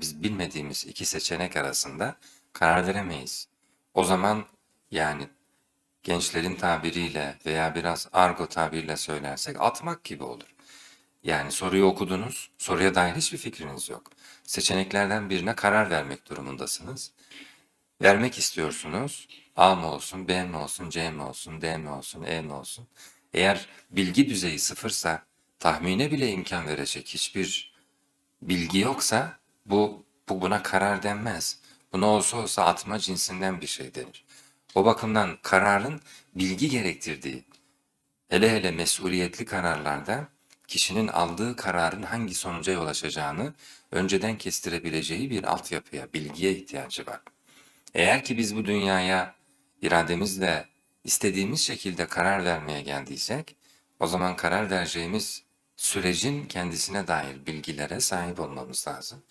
biz bilmediğimiz iki seçenek arasında karar veremeyiz. O zaman yani gençlerin tabiriyle veya biraz argo tabirle söylersek atmak gibi olur. Yani soruyu okudunuz, soruya dair hiçbir fikriniz yok. Seçeneklerden birine karar vermek durumundasınız. Vermek istiyorsunuz. A mı olsun, B mi olsun, C mi olsun, D mi olsun, E mi olsun? Eğer bilgi düzeyi sıfırsa, tahmine bile imkan verecek hiçbir bilgi yoksa bu, bu buna karar denmez. Buna olsa olsa atma cinsinden bir şey denir. O bakımdan kararın bilgi gerektirdiği, hele hele mesuliyetli kararlarda kişinin aldığı kararın hangi sonuca yol açacağını önceden kestirebileceği bir altyapıya, bilgiye ihtiyacı var. Eğer ki biz bu dünyaya irademizle istediğimiz şekilde karar vermeye geldiysek, o zaman karar vereceğimiz sürecin kendisine dair bilgilere sahip olmamız lazım.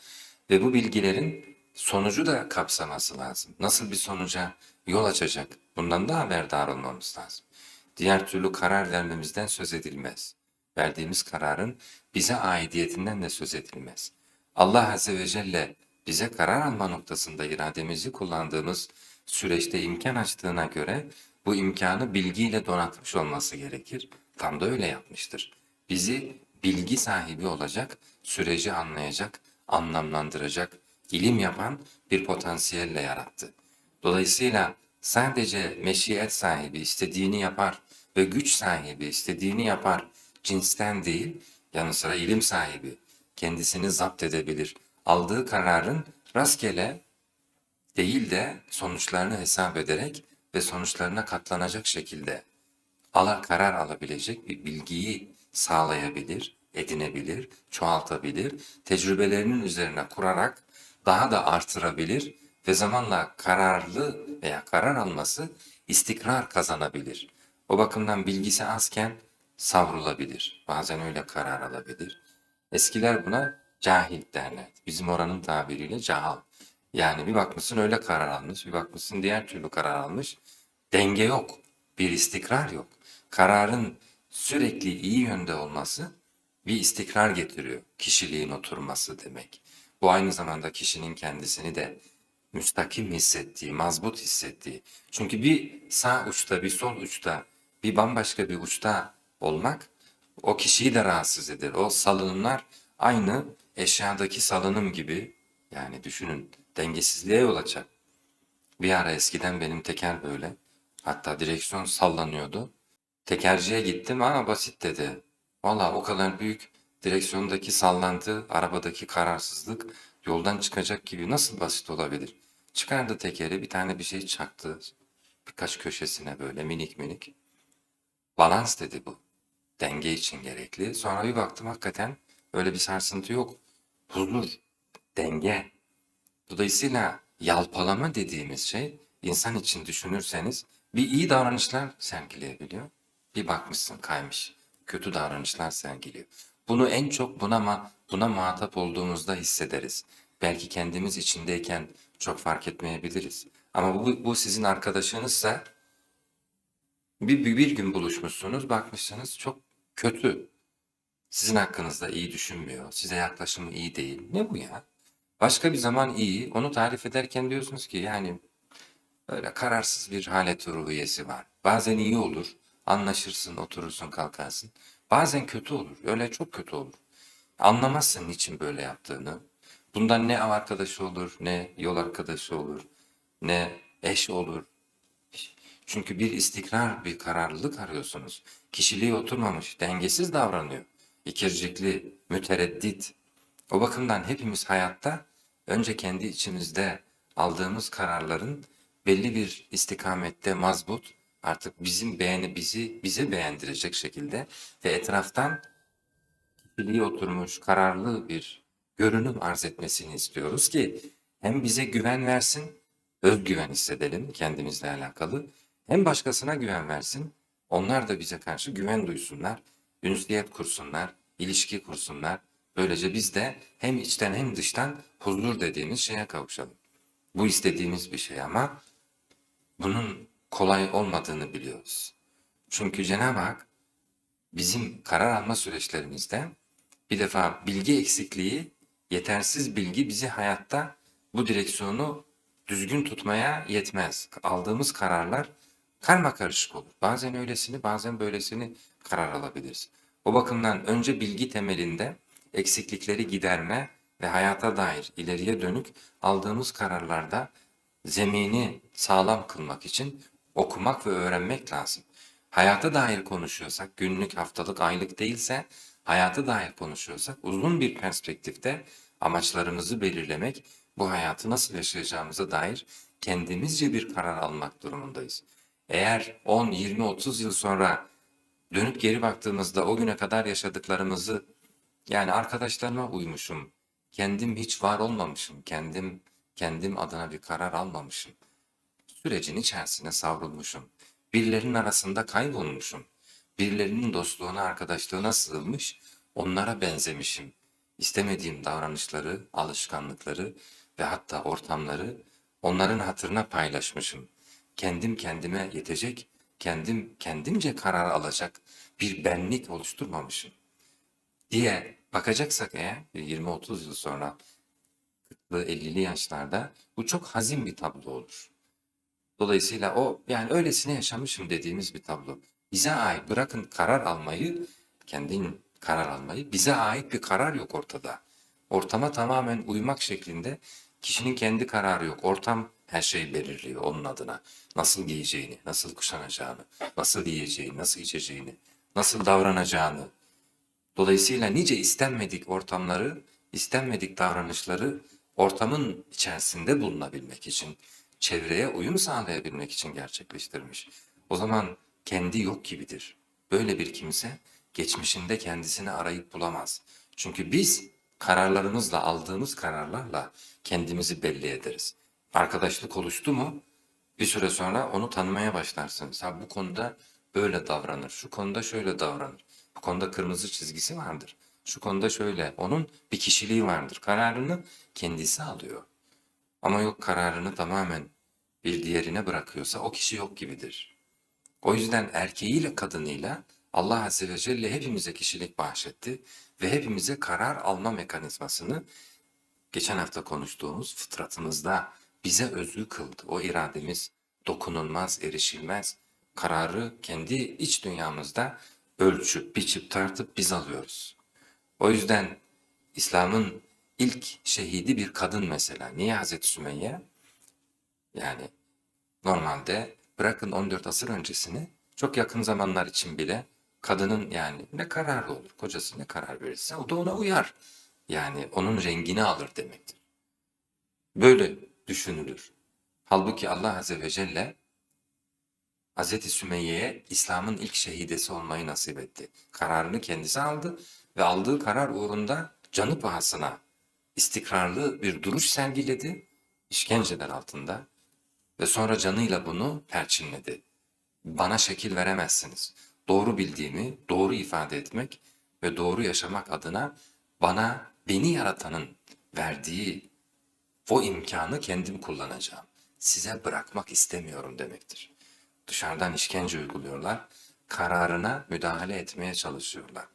Ve bu bilgilerin sonucu da kapsaması lazım. Nasıl bir sonuca yol açacak? Bundan da haberdar olmamız lazım. Diğer türlü karar vermemizden söz edilmez. Verdiğimiz kararın bize aidiyetinden de söz edilmez. Allah Azze ve Celle bize karar alma noktasında irademizi kullandığımız süreçte imkan açtığına göre bu imkanı bilgiyle donatmış olması gerekir. Tam da öyle yapmıştır. Bizi bilgi sahibi olacak, süreci anlayacak, anlamlandıracak, ilim yapan bir potansiyelle yarattı. Dolayısıyla sadece meşiyet sahibi istediğini yapar ve güç sahibi istediğini yapar cinsten değil, yanı sıra ilim sahibi kendisini zapt edebilir. Aldığı kararın rastgele değil de sonuçlarını hesap ederek ve sonuçlarına katlanacak şekilde ala karar alabilecek bir bilgiyi sağlayabilir, edinebilir, çoğaltabilir, tecrübelerinin üzerine kurarak daha da artırabilir ve zamanla kararlı veya karar alması istikrar kazanabilir. O bakımdan bilgisi azken savrulabilir. Bazen öyle karar alabilir. Eskiler buna cahil derler. Bizim oranın tabiriyle cahal. Yani bir bakmışsın öyle karar almış, bir bakmışsın diğer türlü karar almış. Denge yok, bir istikrar yok. Kararın sürekli iyi yönde olması bir istikrar getiriyor. Kişiliğin oturması demek. Bu aynı zamanda kişinin kendisini de müstakim hissettiği, mazbut hissettiği. Çünkü bir sağ uçta, bir sol uçta, bir bambaşka bir uçta olmak o kişiyi de rahatsız eder. O salınımlar aynı eşyadaki salınım gibi yani düşünün dengesizliğe yol açar. Bir ara eskiden benim teker böyle. Hatta direksiyon sallanıyordu. Tekerciye gittim ama basit dedi. Valla o kadar büyük direksiyondaki sallantı, arabadaki kararsızlık yoldan çıkacak gibi nasıl basit olabilir? Çıkardı tekeri bir tane bir şey çaktı. Birkaç köşesine böyle minik minik. Balans dedi bu. Denge için gerekli. Sonra bir baktım hakikaten öyle bir sarsıntı yok. Huzur, denge. Dolayısıyla yalpalama dediğimiz şey insan için düşünürseniz bir iyi davranışlar sergileyebiliyor. Bir bakmışsın kaymış. Kötü davranışlar sergiliyor. Bunu en çok buna ma buna muhatap olduğumuzda hissederiz. Belki kendimiz içindeyken çok fark etmeyebiliriz. Ama bu, bu sizin arkadaşınızsa bir, bir, bir gün buluşmuşsunuz, bakmışsınız çok kötü. Sizin hakkınızda iyi düşünmüyor, size yaklaşımı iyi değil. Ne bu ya? Başka bir zaman iyi, onu tarif ederken diyorsunuz ki yani öyle kararsız bir halet ruhiyesi var. Bazen iyi olur, anlaşırsın, oturursun, kalkarsın. Bazen kötü olur, öyle çok kötü olur. Anlamazsın niçin böyle yaptığını. Bundan ne av arkadaşı olur, ne yol arkadaşı olur, ne eş olur. Çünkü bir istikrar, bir kararlılık arıyorsunuz. Kişiliği oturmamış, dengesiz davranıyor. İkircikli, mütereddit. O bakımdan hepimiz hayatta önce kendi içimizde aldığımız kararların belli bir istikamette mazbut, artık bizim beğeni bizi bize beğendirecek şekilde ve etraftan kişiliği oturmuş, kararlı bir görünüm arz etmesini istiyoruz ki hem bize güven versin, özgüven hissedelim kendimizle alakalı, hem başkasına güven versin, onlar da bize karşı güven duysunlar, ünsiyet kursunlar, ilişki kursunlar. Böylece biz de hem içten hem dıştan huzur dediğimiz şeye kavuşalım. Bu istediğimiz bir şey ama bunun kolay olmadığını biliyoruz. Çünkü Cenab-ı Hak bizim karar alma süreçlerimizde bir defa bilgi eksikliği yetersiz bilgi bizi hayatta bu direksiyonu düzgün tutmaya yetmez. Aldığımız kararlar karma karışık olur. Bazen öylesini bazen böylesini karar alabiliriz. O bakımdan önce bilgi temelinde eksiklikleri giderme ve hayata dair ileriye dönük aldığımız kararlarda zemini sağlam kılmak için okumak ve öğrenmek lazım. Hayata dair konuşuyorsak, günlük, haftalık, aylık değilse, hayata dair konuşuyorsak, uzun bir perspektifte amaçlarımızı belirlemek, bu hayatı nasıl yaşayacağımıza dair kendimizce bir karar almak durumundayız. Eğer 10, 20, 30 yıl sonra dönüp geri baktığımızda o güne kadar yaşadıklarımızı yani arkadaşlarıma uymuşum, kendim hiç var olmamışım, kendim kendim adına bir karar almamışım. Sürecin içerisine savrulmuşum. Birilerinin arasında kaybolmuşum. Birilerinin dostluğuna, arkadaşlığına sığınmış, onlara benzemişim. İstemediğim davranışları, alışkanlıkları ve hatta ortamları onların hatırına paylaşmışım. Kendim kendime yetecek, kendim kendimce karar alacak bir benlik oluşturmamışım diye bakacaksak eğer 20-30 yıl sonra 40'lı 50'li yaşlarda bu çok hazin bir tablo olur. Dolayısıyla o yani öylesine yaşamışım dediğimiz bir tablo. Bize ait bırakın karar almayı, kendin karar almayı bize ait bir karar yok ortada. Ortama tamamen uymak şeklinde kişinin kendi kararı yok. Ortam her şeyi belirliyor onun adına. Nasıl giyeceğini, nasıl kuşanacağını, nasıl yiyeceğini, nasıl içeceğini, nasıl davranacağını, Dolayısıyla nice istenmedik ortamları, istenmedik davranışları ortamın içerisinde bulunabilmek için, çevreye uyum sağlayabilmek için gerçekleştirmiş. O zaman kendi yok gibidir. Böyle bir kimse geçmişinde kendisini arayıp bulamaz. Çünkü biz kararlarımızla, aldığımız kararlarla kendimizi belli ederiz. Arkadaşlık oluştu mu bir süre sonra onu tanımaya başlarsınız. Ha bu konuda böyle davranır, şu konuda şöyle davranır. Bu konuda kırmızı çizgisi vardır. Şu konuda şöyle, onun bir kişiliği vardır. Kararını kendisi alıyor. Ama yok kararını tamamen bir diğerine bırakıyorsa o kişi yok gibidir. O yüzden erkeğiyle kadınıyla Allah Azze ve Celle hepimize kişilik bahşetti ve hepimize karar alma mekanizmasını geçen hafta konuştuğumuz fıtratımızda bize özgü kıldı. O irademiz dokunulmaz, erişilmez. Kararı kendi iç dünyamızda ölçüp, biçip, tartıp biz alıyoruz. O yüzden İslam'ın ilk şehidi bir kadın mesela. Niye Hazreti Sümeyye? Yani normalde bırakın 14 asır öncesini çok yakın zamanlar için bile kadının yani ne kararı olur, kocası ne karar verirse o da ona uyar. Yani onun rengini alır demektir. Böyle düşünülür. Halbuki Allah Azze ve Celle Hazreti Sümeyye'ye İslam'ın ilk şehidesi olmayı nasip etti. Kararını kendisi aldı ve aldığı karar uğrunda canı pahasına istikrarlı bir duruş sergiledi, işkenceler altında ve sonra canıyla bunu perçinledi. Bana şekil veremezsiniz. Doğru bildiğimi doğru ifade etmek ve doğru yaşamak adına bana beni yaratanın verdiği o imkanı kendim kullanacağım. Size bırakmak istemiyorum demektir. Dışarıdan işkence uyguluyorlar. Kararına müdahale etmeye çalışıyorlar.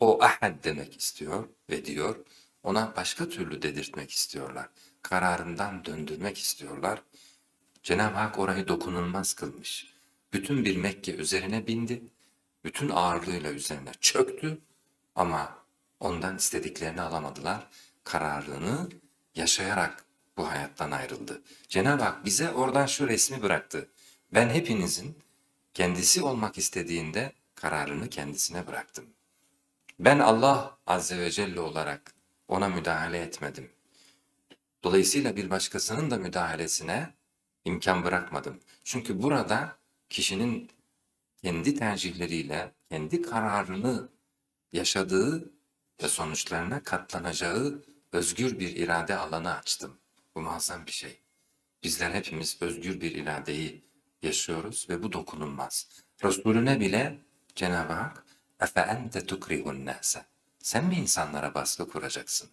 O ahad demek istiyor ve diyor. Ona başka türlü dedirtmek istiyorlar. Kararından döndürmek istiyorlar. Cenab-ı Hak orayı dokunulmaz kılmış. Bütün bir Mekke üzerine bindi. Bütün ağırlığıyla üzerine çöktü. Ama ondan istediklerini alamadılar. Kararını yaşayarak bu hayattan ayrıldı. Cenab-ı Hak bize oradan şu resmi bıraktı. Ben hepinizin kendisi olmak istediğinde kararını kendisine bıraktım. Ben Allah Azze ve Celle olarak ona müdahale etmedim. Dolayısıyla bir başkasının da müdahalesine imkan bırakmadım. Çünkü burada kişinin kendi tercihleriyle, kendi kararını yaşadığı ve sonuçlarına katlanacağı özgür bir irade alanı açtım. Bu muazzam bir şey. Bizler hepimiz özgür bir iradeyi yaşıyoruz ve bu dokunulmaz. Resulüne bile Cenab-ı Hak ente tukrihun nase. Sen mi insanlara baskı kuracaksın?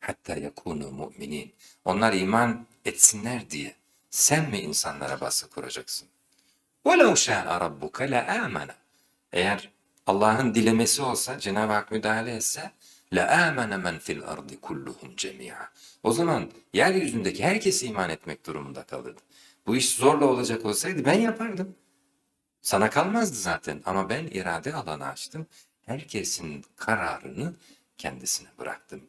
Hatta yakunu mu'minin. Onlar iman etsinler diye. Sen mi insanlara baskı kuracaksın? وَلَوْ شَاءَ رَبُّكَ لَآمَنَ Eğer Allah'ın dilemesi olsa, Cenab-ı Hak müdahale etse, لَآمَنَ مَنْ فِي الْأَرْضِ كُلُّهُمْ جَمِيعًا O zaman yeryüzündeki herkes iman etmek durumunda kalırdı. Bu iş zorla olacak olsaydı ben yapardım. Sana kalmazdı zaten ama ben irade alanı açtım. Herkesin kararını kendisine bıraktım.